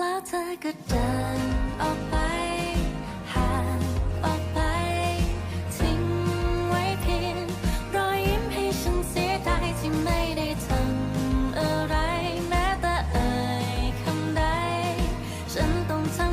แล้วเธอก็เดินออกไปห่างออกไป ทิ้งไว้เพียงรอยยิ้มให้ฉันเสียดายที่ไม่ได้ทำอะไรแม้แต่เอ่ยคำใด ฉันต้องทำ